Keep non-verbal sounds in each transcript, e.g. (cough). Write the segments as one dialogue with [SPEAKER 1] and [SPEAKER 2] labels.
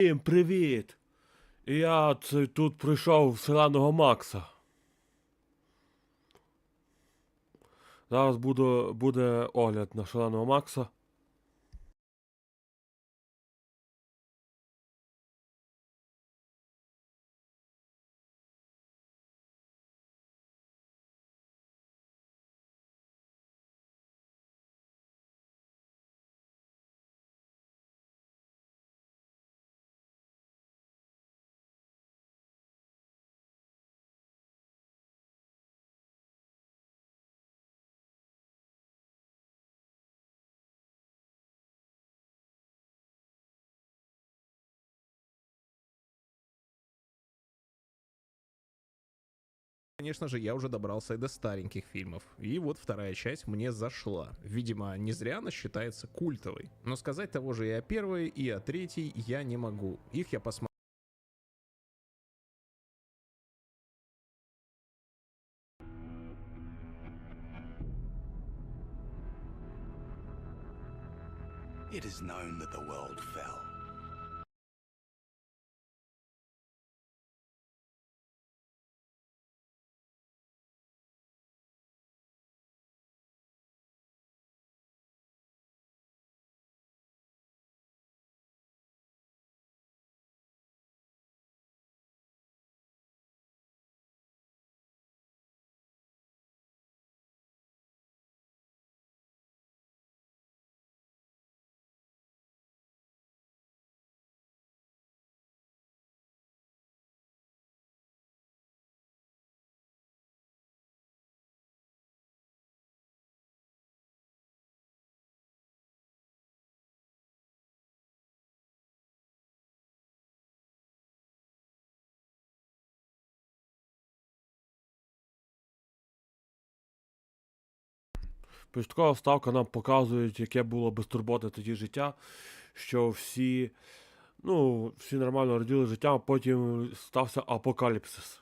[SPEAKER 1] Всім привіт! Я це тут прийшов в Селеного Макса. Зараз буде, буде огляд на Шаленого Макса.
[SPEAKER 2] Конечно же, я уже добрался и до стареньких фильмов. И вот вторая часть мне зашла. Видимо, не зря она считается культовой. Но сказать того же и о первой, и о третьей я не могу. Их я посмотрел.
[SPEAKER 3] It is known that the world fell.
[SPEAKER 1] Початкова ставка нам показує, яке було безтурботне тоді життя, що всі, ну, всі нормально раділи життям, а потім стався апокаліпсис.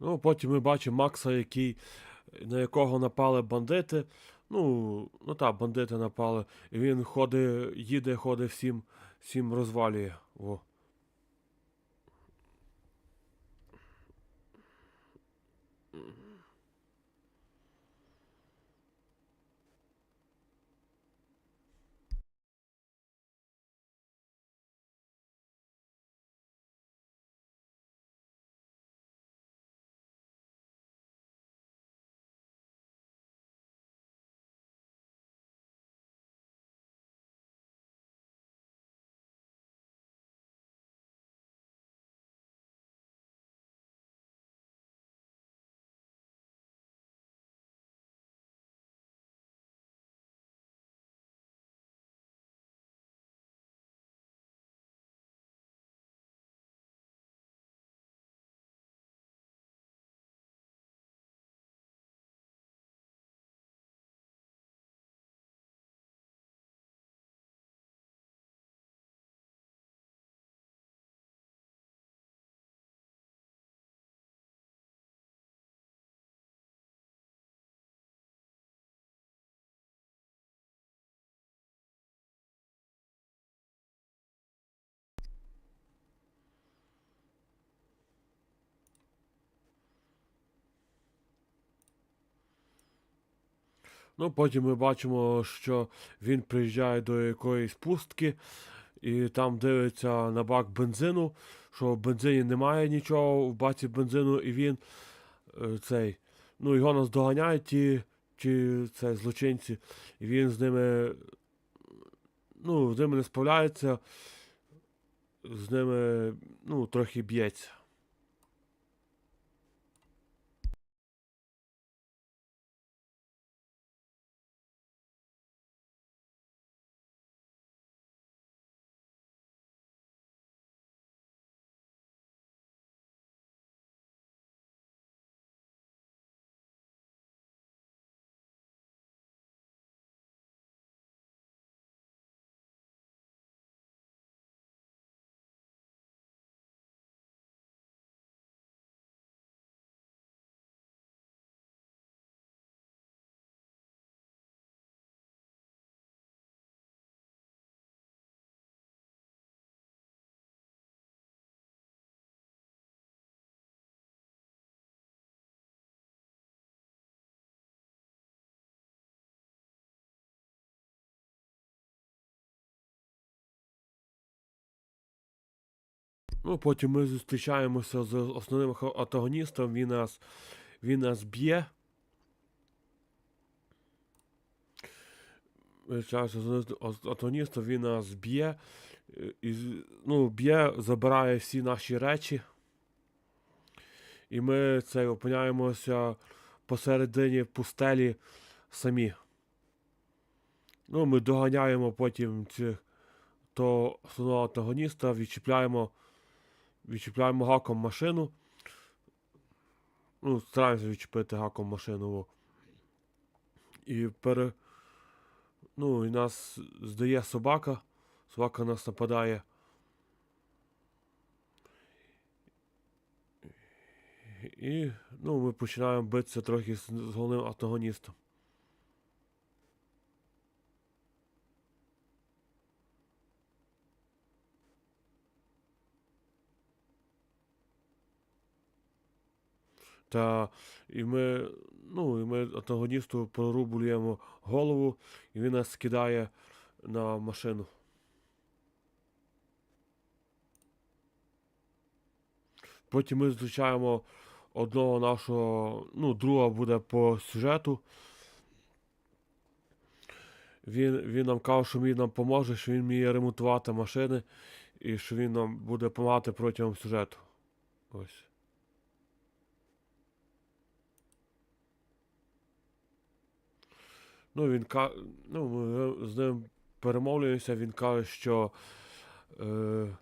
[SPEAKER 1] Ну, потім ми бачимо Макса, який, на якого напали бандити. Ну, ну так, бандити напали. І він ходить, їде, ходить всім, всім розвалює. Во. Ну, потім ми бачимо, що він приїжджає до якоїсь пустки, і там дивиться на бак бензину, що в бензині немає нічого в баці бензину, і він е, цей. Ну, його наздоганяють ті, ті цей, злочинці, і він з ними. Ну, з ними не справляється, з ними ну, трохи б'ється. Ну, потім ми зустрічаємося з основним антагоністом, він нас, він нас б'є. Антагоністом, він нас б'є. ну, б'є, забирає всі наші речі. І ми це опиняємося посередині пустелі самі. Ну, ми доганяємо потім цих, того основного антагоніста, відчіпляємо відчіпляємо гаком машину. Ну, стараємося відчепити гаком машину. І пере. Ну, і нас здає собака. Собака нас нападає. І ну, ми починаємо битися трохи з головним антагоністом. Та і ми, ну, і ми антагоністу прорублюємо голову, і він нас скидає на машину. Потім ми зустрічаємо одного нашого, ну, друга буде по сюжету. Він, він нам каже, що він нам поможе, що він вміє ремонтувати машини, і що він нам буде допомагати протягом сюжету. Ось. Ну, він ка... ну, ми з ним перемовлюємося, він каже, що. Е...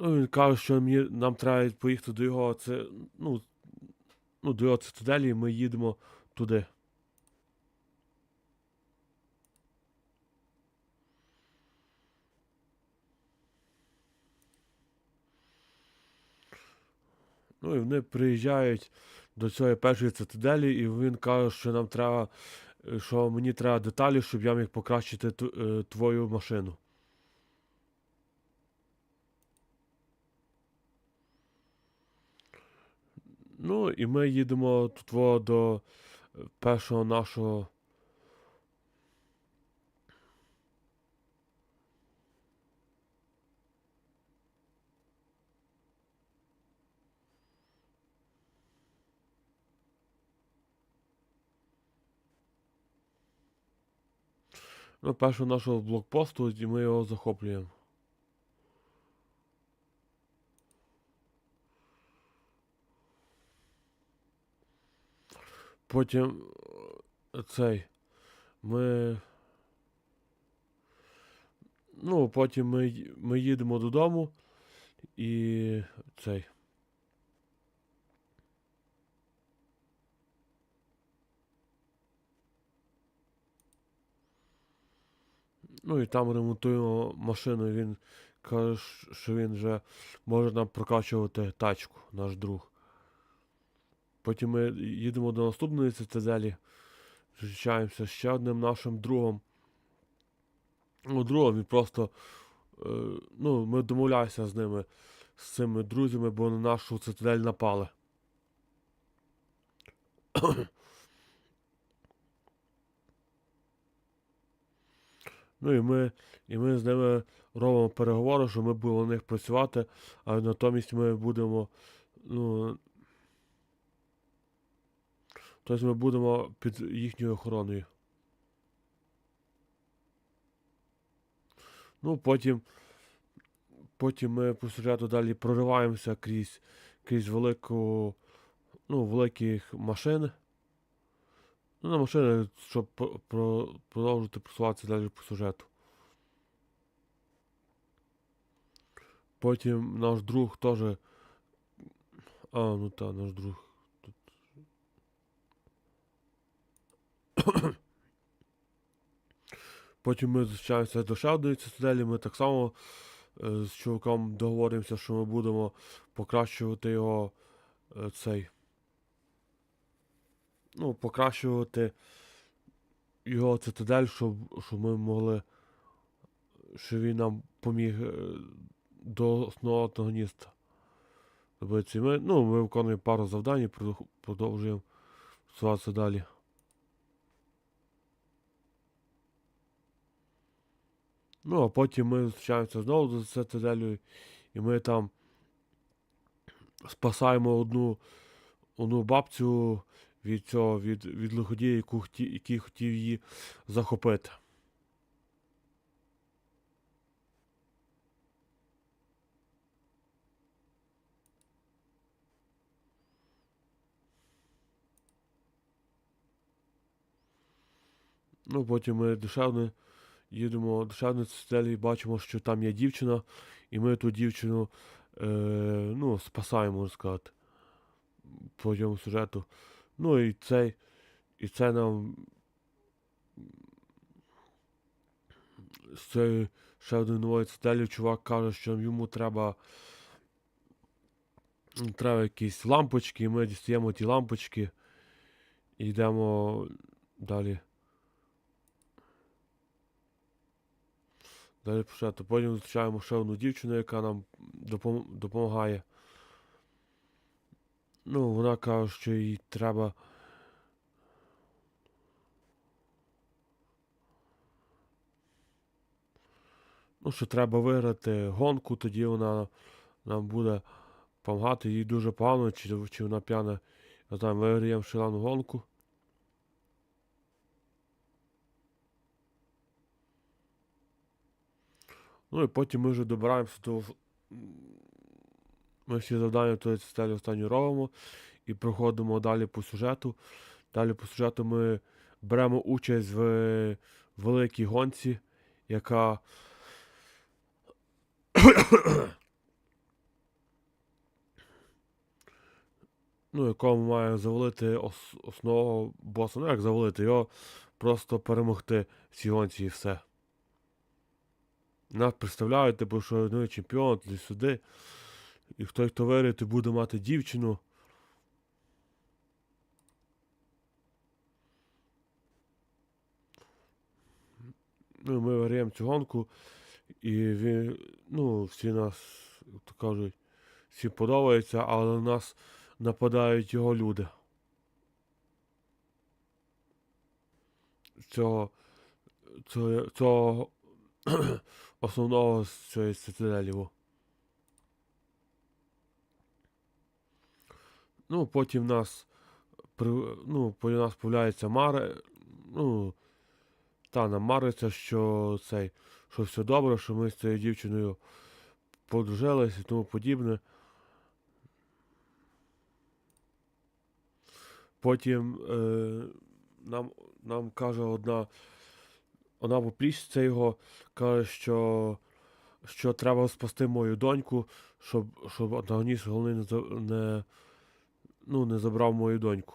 [SPEAKER 1] Ну, він каже, що мені, нам треба поїхати до його це, ну, ну, до його цитаделі, і ми їдемо туди. Ну і вони приїжджають до цієї першої цитаделі, і він каже, що нам треба, е, що мені треба деталі, щоб я міг покращити е, твою машину. Ну, і ми їдемо тут до е, першого нашого. Ну, першого нашого блокпосту, і ми його захоплюємо. Потім е, цей. Ми. Ну, потім ми, ми їдемо додому і цей. Ну і там ремонтуємо машину. Він каже, що він вже може нам прокачувати тачку, наш друг. Потім ми їдемо до наступної цитаделі. Зустрічаємося з ще одним нашим другом. Ну, другом він просто. Е, ну, ми домовляємося з ними, з цими друзями, бо на нашу цитадель напали. Ну і ми, і ми з ними робимо переговори, що ми будемо на них працювати, а натомість ми будемо. Ну, тобто ми будемо під їхньою охороною. Ну, потім, потім ми по сюжету далі прориваємося крізь, крізь велику, ну, великих машин. Ну, на машини, щоб про- про- продовжити просуватися далі по сюжету. Потім наш друг теж. А, ну та, наш друг. Тут. Потім ми зустрічаємося до ще одної цитаделі, ми так само е, з чуваком договоримося, що ми будемо покращувати його е, цей. Ну, покращувати його цитадель, щоб, щоб ми могли. Щоб він нам поміг е, до основного антагоніста. Добитися. Ми, ну, ми виконуємо пару завдань і продовжуємо працюватися далі. Ну, а потім ми зустрічаємося знову з цитаделью, і ми там спасаємо одну, одну бабцю від цього, від, від лиходія, який хотів її захопити. Ну, потім ми душевно їдемо до ще одної і бачимо, що там є дівчина, і ми ту дівчину е, ну, спасаємо, можна сказати, цьому сюжету. Ну і цей, і це нам цієї ще одної нової цитаделі чувак каже, що йому треба. Треба якісь лампочки, і ми дістаємо ті лампочки і йдемо далі. Далі почати. Потім зустрічаємо ще одну дівчину, яка нам допом- допомагає. Ну, вона каже, що їй треба. Ну, що треба виграти гонку, тоді вона нам буде допомагати. Їй дуже погано, чи, чи вона п'яна. Я знаю, виграємо шалену гонку. Ну і потім ми вже добираємося до. Ми всі завдання тої стелі останню робимо і проходимо далі по сюжету. Далі по сюжету ми беремо участь в великій гонці, яка. (coughs) ну, якому має завалити ос- основного боса. Ну, як завалити, його просто перемогти в цій гонці і все. Нас представляють, типу, що ну, чемпіон, туди сюди. І хто, хто то буде мати дівчину. Ну, ми виграємо цю гонку, і він, ну, всі нас, як то кажуть, всі подобається, але на нас нападають його люди. Цього, цього, цього (clears throat) основного цієї цитаделі. Ну, потім нас ну, потім нас появляється Мари. Ну, та нам мариться, що цей, що все добре, що ми з цією дівчиною подружилися і тому подібне. Потім е, нам, нам каже одна, вона поплічця його, каже, що, що треба спасти мою доньку, щоб, щоб антагоніст головний не, не, ну, не забрав мою доньку.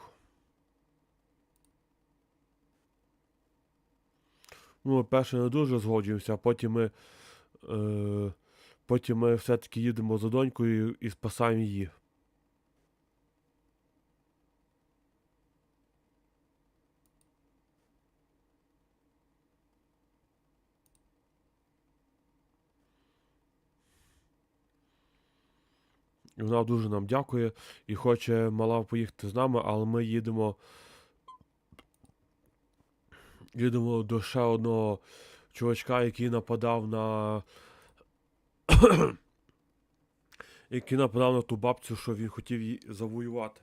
[SPEAKER 1] Ну, перше не дуже згоджуємося, потім ми, е, потім ми все-таки їдемо за донькою і спасаємо її. Вона дуже нам дякує і хоче мала поїхати з нами, але ми їдемо. Їдемо до ще одного чувачка, який нападав на. (coughs) який нападав на ту бабцю, що він хотів її завоювати.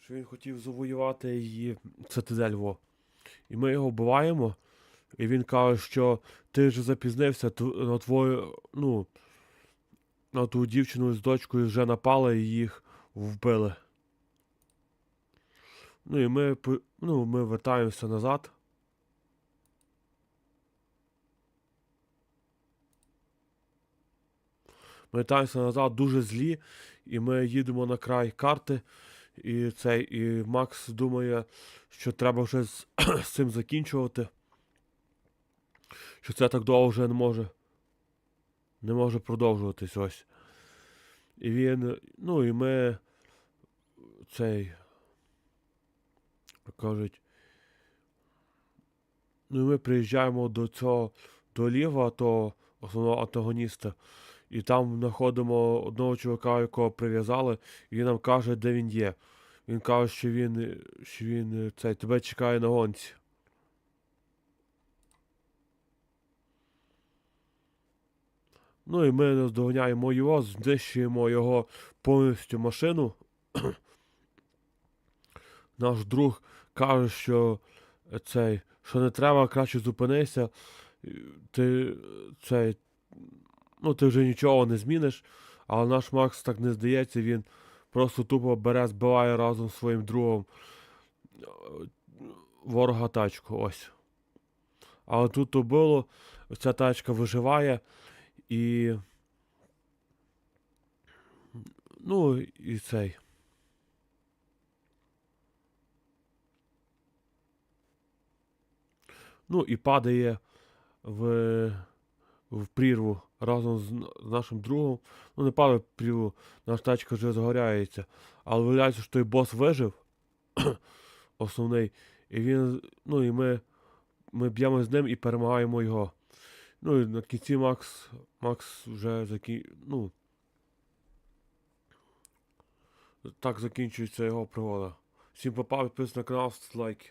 [SPEAKER 1] Що він хотів завоювати її цитадель во. І ми його вбиваємо. І він каже, що ти ж запізнився, на твою, ну, на ту дівчину з дочкою вже напали і їх вбили. Ну і ми, ну, ми вертаємося назад. Ми вертаємося назад дуже злі, і ми їдемо на край карти. І цей, і Макс думає, що треба вже з, (clears throat) з цим закінчувати. Що це так довго вже не може. Не може продовжуватись ось. І він. Ну, і ми. Цей. Кажуть. Ну, і ми приїжджаємо до цього до Ліва, того основного антагоніста. І там знаходимо одного чувака, якого прив'язали, і він нам каже, де він є. Він каже, що він, що він цей, тебе чекає на гонці. Ну і ми наздоганяємо його, знищуємо його повністю машину. (clears throat) Наш друг каже, що е, цей, що не треба, краще зупинися. Ти цей, ну ти вже нічого не зміниш. Але наш Макс так не здається, він просто тупо бере, збиває разом з своїм другом е, ворога тачку. Ось. Але тут то було, ця тачка виживає і. Ну, і цей. Ну, і падає в, в прірву разом з, з нашим другом. Ну, не падає в прірву, наша тачка вже згоряється. Але виявляється, що той бос вижив. (clears throat) основний. І він. Ну і ми, ми б'ємо з ним і перемагаємо його. Ну і на кінці Макс. Макс вже закі... Ну. Так закінчується його пригода. Всім попав, підписуйтесь на канал, лайки.